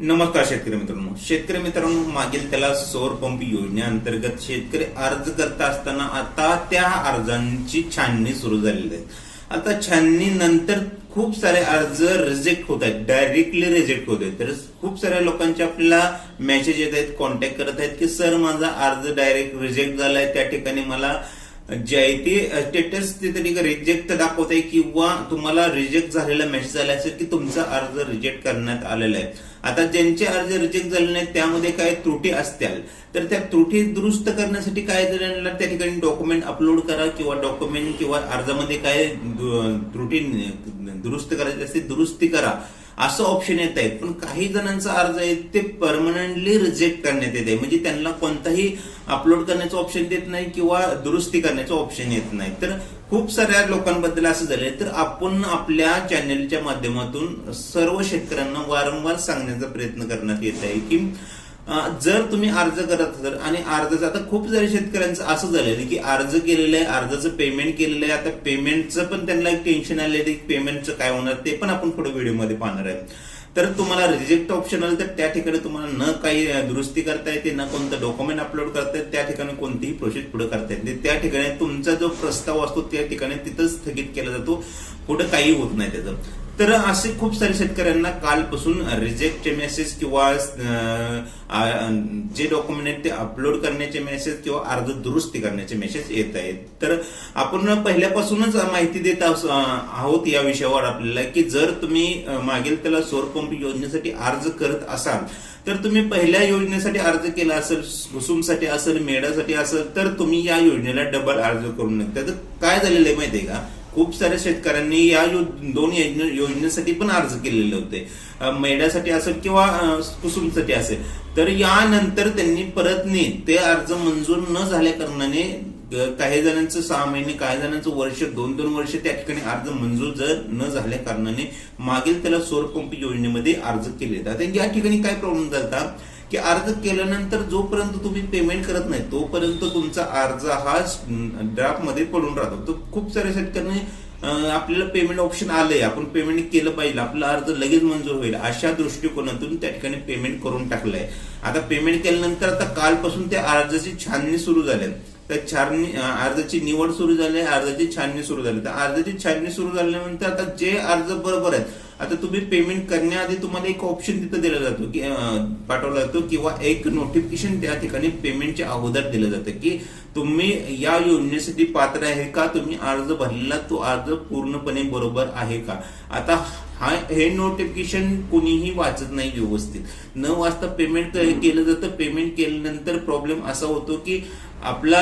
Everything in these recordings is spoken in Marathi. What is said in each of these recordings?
नमस्कार शेतकरी मित्रांनो. शेतकरी मित्रांनो मागील त्याला सौर पंप योजनेअंतर्गत शेतकरी अर्ज करता असताना आता त्या अर्जांची छाननी सुरू झालेली आहे. आता छाननी नंतर खूप सारे अर्ज रिजेक्ट होत आहेत. डायरेक्टली रिजेक्ट होत आहेत. तर खूप साऱ्या लोकांचे आपल्याला मेसेज येत आहेत कॉन्टॅक्ट करत आहेत की सर माझा अर्ज डायरेक्ट रिजेक्ट झालाय. त्या ठिकाणी मला जे आहे ते स्टेटस तिथे रिजेक्ट दाखवत आहे किंवा तुम्हाला रिजेक्ट झालेला मेसेज आला असेल की तुमचा अर्ज रिजेक्ट करण्यात आलेला आहे. आता ज्यांचे अर्ज रिजेक्ट झाले नाहीत त्यामध्ये काय त्रुटी असतील तर त्या त्रुटी दुरुस्त करण्यासाठी काय झालेलं? त्या ठिकाणी डॉक्युमेंट अपलोड करा किंवा डॉक्युमेंट किंवा अर्जामध्ये काय त्रुटी दुरुस्त करायची असते दुरुस्ती करा. असं ऑप्शन येत आहे पण काही जणांचा अर्ज आहे ते परमनंटली रिजेक्ट करण्यात येत आहे. म्हणजे त्यांना कोणताही अपलोड करण्याचं ऑप्शन देत नाही किंवा दुरुस्ती करण्याचं ऑप्शन येत नाही. तर खूप साऱ्या लोकांबद्दल असं झालंय. तर आपण आपल्या चॅनेलच्या माध्यमातून सर्व शेतकऱ्यांना वारंवार सांगण्याचा प्रयत्न करण्यात येत आहे की जर तुम्ही अर्ज करत असाल आणि अर्जाचं आता खूप सारे शेतकऱ्यांचं असं झालेलं की अर्ज केलेलं आहे अर्जाचं पेमेंट केलेलं आहे आता पेमेंटचं पण त्यांना एक टेन्शन आलेलं आहे की पेमेंटचं काय होणार ते पण आपण पुढे व्हिडिओमध्ये पाहणार आहे तर तुम्हाला रिजेक्ट ऑप्शन आलं तर त्या ठिकाणी तुम्हाला न काही दुरुस्ती करता येते ना कोणतं डॉक्युमेंट अपलोड करता येते त्या ठिकाणी कोणतीही प्रोसेस पुढे करता येते त्या ठिकाणी तुमचा जो प्रस्ताव असतो त्या ठिकाणी तिथंच स्थगित केला जातो. पुढे काही होत नाही त्याचं. तर असे खूप सारे शेतकऱ्यांना कालपासून रिजेक्टचे मेसेज किंवा जे डॉक्युमेंट आहेत ते अपलोड करण्याचे मेसेज किंवा अर्ज दुरुस्ती करण्याचे मेसेज येत आहेत. तर आपण पहिल्यापासूनच माहिती देत आहोत या विषयावर आपल्याला की जर तुम्ही मागील त्याला सौर पंप योजनेसाठी अर्ज करत असाल तर तुम्ही पहिल्या योजनेसाठी अर्ज केला असेल कुसुमसाठी असेल मेढासाठी असेल तर तुम्ही या योजनेला डबल अर्ज करू नये तर काय झालेलं आहे माहिती आहे का? खूप साऱ्या शेतकऱ्यांनी या यो- दोन योजनेसाठी पण अर्ज केलेले होते. अं, मेढ्यासाठी असेल किंवा कुसुमसाठी असेल. तर यानंतर त्यांनी परत ने ते अर्ज मंजूर न झाल्या कारणाने काही जणांचं सहा महिने काही जणांचं वर्ष दोन दोन वर्ष त्या ठिकाणी अर्ज मंजूर जर न झाल्या कारणाने मागील त्याला सौर पंप योजनेमध्ये अर्ज केले जातात. या ठिकाणी काय प्रॉब्लेम झाला की अर्ज केल्यानंतर जोपर्यंत तुम्ही पेमेंट करत नाही तोपर्यंत तुमचा अर्ज हा ड्राफ्टमध्ये पडून राहतो. तर खूप साऱ्या शेतकऱ्यांनी आपल्याला पेमेंट ऑप्शन आलंय. आपण पेमेंट केलं पाहिजे. आपला अर्ज लगेच मंजूर होईल. अशा दृष्टिकोनातून त्या ठिकाणी पेमेंट करून टाकलंय. आता पेमेंट केल्यानंतर आता कालपासून त्या अर्जाची छाननी सुरू झाली त्या छाननी अर्जाची निवड सुरू झाली. आहे अर्जाची छाननी सुरू झाली. तर अर्जाची छाननी सुरू झाल्यानंतर आता जे अर्ज बरोबर आहेत आता तुम्ही पेमेंट करण्याआधी तुम्हाला एक ऑप्शन तिथं दिला जातो की पाठवला जातो किंवा एक नोटिफिकेशन त्या ठिकाणी पेमेंटच्या अगोदर दिलं जातं की तुम्ही या योजनेसाठी पात्र आहे का? तुम्ही अर्ज भरलेला तो अर्ज पूर्णपणे बरोबर आहे का? आता हा हे नोटिफिकेशन कुणीही वाचत नाही व्यवस्थित. न वाचता पेमेंट केलं जातं. पेमेंट केल्यानंतर प्रॉब्लेम असा होतो की आपला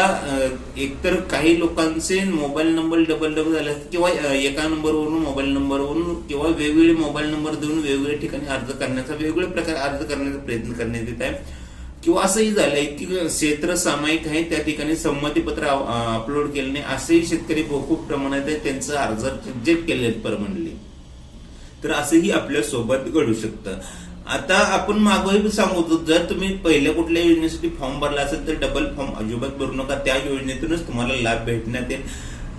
एकतर काही लोकांचे मोबाईल नंबर डबल डबल झाले असतात किंवा एका नंबरवरून मोबाईल नंबरवरून किंवा वेगवेगळे मोबाईल नंबर देऊन वेगवेगळ्या ठिकाणी अर्ज करण्याचा वेगवेगळ्या प्रकारे अर्ज करण्याचा प्रयत्न करण्यात येत आहे. किंवा असंही झालंय की क्षेत्र सामायिक आहे त्या ठिकाणी संमतीपत्र अपलोड केले नाही. असेही शेतकरी खूप प्रमाणात आहे त्यांचं अर्ज रिजेक्ट केले आहेत तर असंही आपल्यासोबत घडू शकतं. आता आपण मागोही सांगतो जर तुम्ही पहिल्या कुठल्या योजनेसाठी फॉर्म भरला असेल तर डबल फॉर्म अजिबात भरू नका. त्या योजनेतूनच तुम्हाला लाभ भेटण्यात येईल.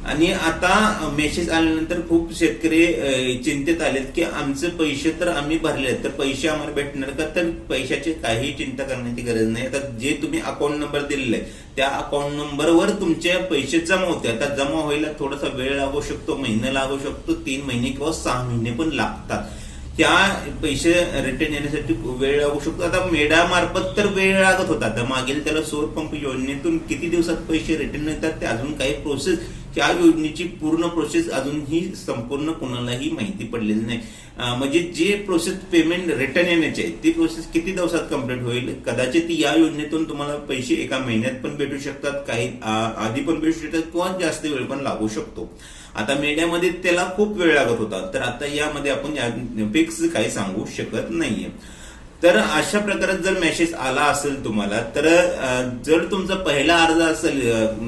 आणि आता मेसेज आल्यानंतर खूप शेतकरी चिंतेत आलेत की आमचे पैसे तर आम्ही भरले तर पैसे आम्हाला भेटणार का? तर पैशाची काही चिंता करण्याची गरज नाही. आता जे तुम्ही अकाउंट नंबर दिलेला आहे त्या अकाउंट नंबरवर तुमचे पैसे जमा होते. आता जमा व्हायला थोडासा वेळ लागू शकतो महिना लागू शकतो तीन महिने किंवा सहा महिने पण लागतात. त्या पैसे रिटर्न येण्यासाठी वेळ लागू शकतो. आता मेडामार्फत तर वेळ लागत होता. आता मागील त्याला सौर पंप योजनेतून किती दिवसात पैसे रिटर्न येतात ते अजून काही प्रोसेस त्या योजनेची पूर्ण प्रोसेस अजूनही संपूर्ण कोणालाही माहिती पडलेली नाही. म्हणजे जे प्रोसेस पेमेंट रिटर्न येण्याचे आहे, ती प्रोसेस किती दिवसात कंप्लीट होईल? कदाचित या योजनेतून तुम्हाला पैसे एका महिन्यात पण भेटू शकतात काही आधी पण भेटू शकतात किंवा जास्त वेळ पण लागू शकतो. आता मीडियामध्ये त्याला खूप वेळ लागत होता तर आता यामध्ये आपण फिक्स काही सांगू शकत नाहीये. तर अशा प्रकारे जर मेसेज आला असेल तुम्हाला तर जर तुमचा पहिला अर्ज असेल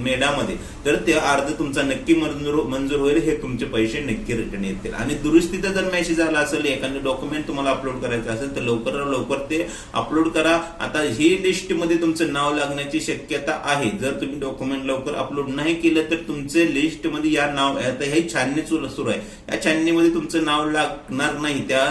मेडामध्ये तर ते अर्ज तुमचा नक्की मंजूर मंजूर होईल हे तुमचे पैसे नक्की रिटर्न येतील. आणि दुरुस्तीचा जर मेसेज आला असेल एखादं डॉक्युमेंट तुम्हाला अपलोड करायचं असेल तर लवकर लवकर ते अपलोड करा. आता ही लिस्टमध्ये तुमचं नाव लागण्याची शक्यता आहे. जर तुम्ही डॉक्युमेंट लवकर अपलोड नाही केलं तर तुमचे लिस्टमध्ये या नाव आता हे छाननी सुरू सुरू आहे. या छाननीमध्ये तुमचं नाव लागणार नाही. त्या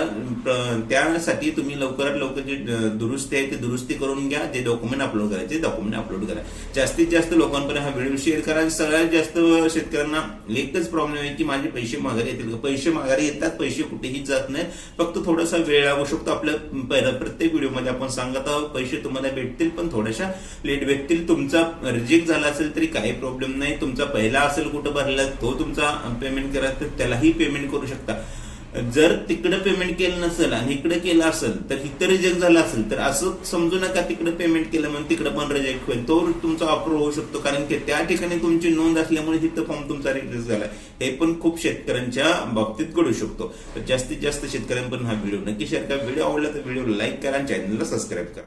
त्यासाठी तुम्ही लवकरात लवकर लवकर जे दुरुस्ती आहे ती दुरुस्ती करून घ्या जे डॉक्युमेंट अपलोड करायचे डॉक्युमेंट अपलोड करा. जास्तीत जास्त लोकांपर्यंत हा व्हिडिओ शेअर करा. सगळ्यात जास्त शेतकऱ्यांना एकच प्रॉब्लेम आहे की माझे पैसे माघारी येतील पैसे माघारी येतात पैसे कुठेही जात नाहीत. फक्त थोडासा वेळ लागू शकतो. आपल्या प्रत्येक व्हिडिओमध्ये आपण सांगत आहोत पैसे तुम्हाला भेटतील पण थोड्याशा लेट भेटतील. तुमचा रिजेक्ट झाला असेल तरी काही प्रॉब्लेम नाही. तुमचा पहिला असेल कुठं भरला तो तुमचा पेमेंट करा तर त्यालाही पेमेंट करू शकता. जर तिकडे पेमेंट केलं नसेल आणि इकडे केलं असेल तर इथं रिजेक्ट झालं असेल तर असं समजू नका तिकडे पेमेंट केलं म्हणून तिकडे पण रिजेक्ट होईल. तो तुमचा अप्रूव्ह होऊ शकतो कारण की त्या ठिकाणी तुमची नोंद असल्यामुळे तिथं फॉर्म तुमचा रिजेक्ट झाला हे पण खूप शेतकऱ्यांच्या बाबतीत घडू शकतो. तर जास्तीत जास्त शेतकऱ्यांपर्यंत हा व्हिडिओ नक्की शेअर करा. व्हिडिओ आवडला तर व्हिडिओ लाईक करा आणि चॅनलला सबस्क्राईब करा.